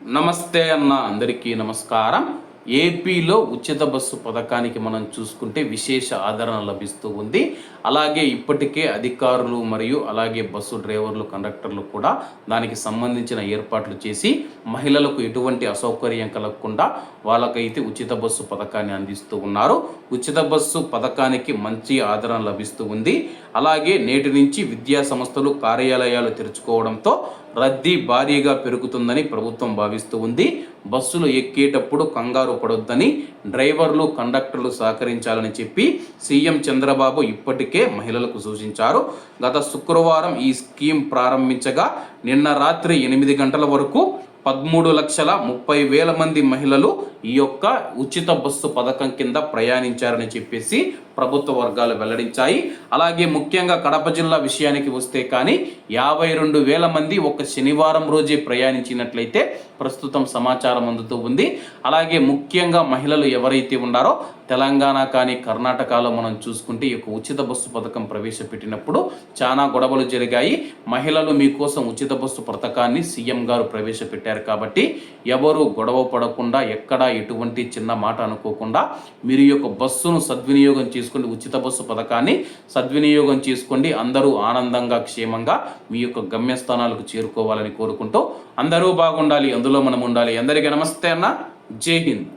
నమస్తే అన్న అందరికీ నమస్కారం. ఏపీలో ఉచిత బస్సు పథకానికి మనం చూసుకుంటే విశేష ఆదరణ లభిస్తూ ఉంది. అలాగే ఇప్పటికే అధికారులు మరియు అలాగే బస్సు డ్రైవర్లు కండక్టర్లు కూడా దానికి సంబంధించిన ఏర్పాట్లు చేసి మహిళలకు ఎటువంటి అసౌకర్యం కలగకుండా వాళ్ళకైతే ఉచిత బస్సు పథకాన్ని అందిస్తూ ఉన్నారు. ఉచిత బస్సు పథకానికి మంచి ఆదరణ లభిస్తూ ఉంది. అలాగే నేటి నుంచి విద్యా సంస్థలు కార్యాలయాలు తెరుచుకోవడంతో రద్దీ భారీగా పెరుగుతుందని ప్రభుత్వం భావిస్తూ ఉంది. బస్సులు ఎక్కేటప్పుడు కంగారు పడొద్దని డ్రైవర్లు కండక్టర్లు సహకరించాలని చెప్పి సీఎం చంద్రబాబు ఇప్పటికే మహిళలకు సూచించారు. గత శుక్రవారం ఈ స్కీమ్ ప్రారంభించగా నిన్న రాత్రి ఎనిమిది గంటల వరకు పదమూడు లక్షల ముప్పై వేల మంది మహిళలు ఈ యొక్క ఉచిత బస్సు పథకం కింద ప్రయాణించారని చెప్పేసి ప్రభుత్వ వర్గాలు వెల్లడించాయి. అలాగే ముఖ్యంగా కడప జిల్లా విషయానికి వస్తే కానీ యాభై రెండు వేల మంది ఒక శనివారం రోజే ప్రయాణించినట్లయితే ప్రస్తుతం సమాచారం అందుతూ ఉంది. అలాగే ముఖ్యంగా మహిళలు ఎవరైతే ఉన్నారో తెలంగాణ కానీ కర్ణాటకలో మనం చూసుకుంటే ఈ యొక్క ఉచిత బస్సు పథకం ప్రవేశపెట్టినప్పుడు చాలా గొడవలు జరిగాయి. మహిళలు మీకోసం ఉచిత బస్సు పథకాన్ని సీఎం గారు ప్రవేశపెట్టారు కాబట్టి ఎవరు గొడవ పడకుండా ఎక్కడా ఎటువంటి చిన్న మాట అనుకోకుండా మీరు ఈ యొక్క బస్సును సద్వినియోగం చేసుకు చేసుకోండి ఉచిత బస్సు పథకాన్ని సద్వినియోగం చేసుకోండి. అందరూ ఆనందంగా క్షేమంగా మీ యొక్క గమ్యస్థానాలకు చేరుకోవాలని కోరుకుంటూ అందరూ బాగుండాలి అందులో మనం ఉండాలి. అందరికీ నమస్తే అన్న. జై హింద్.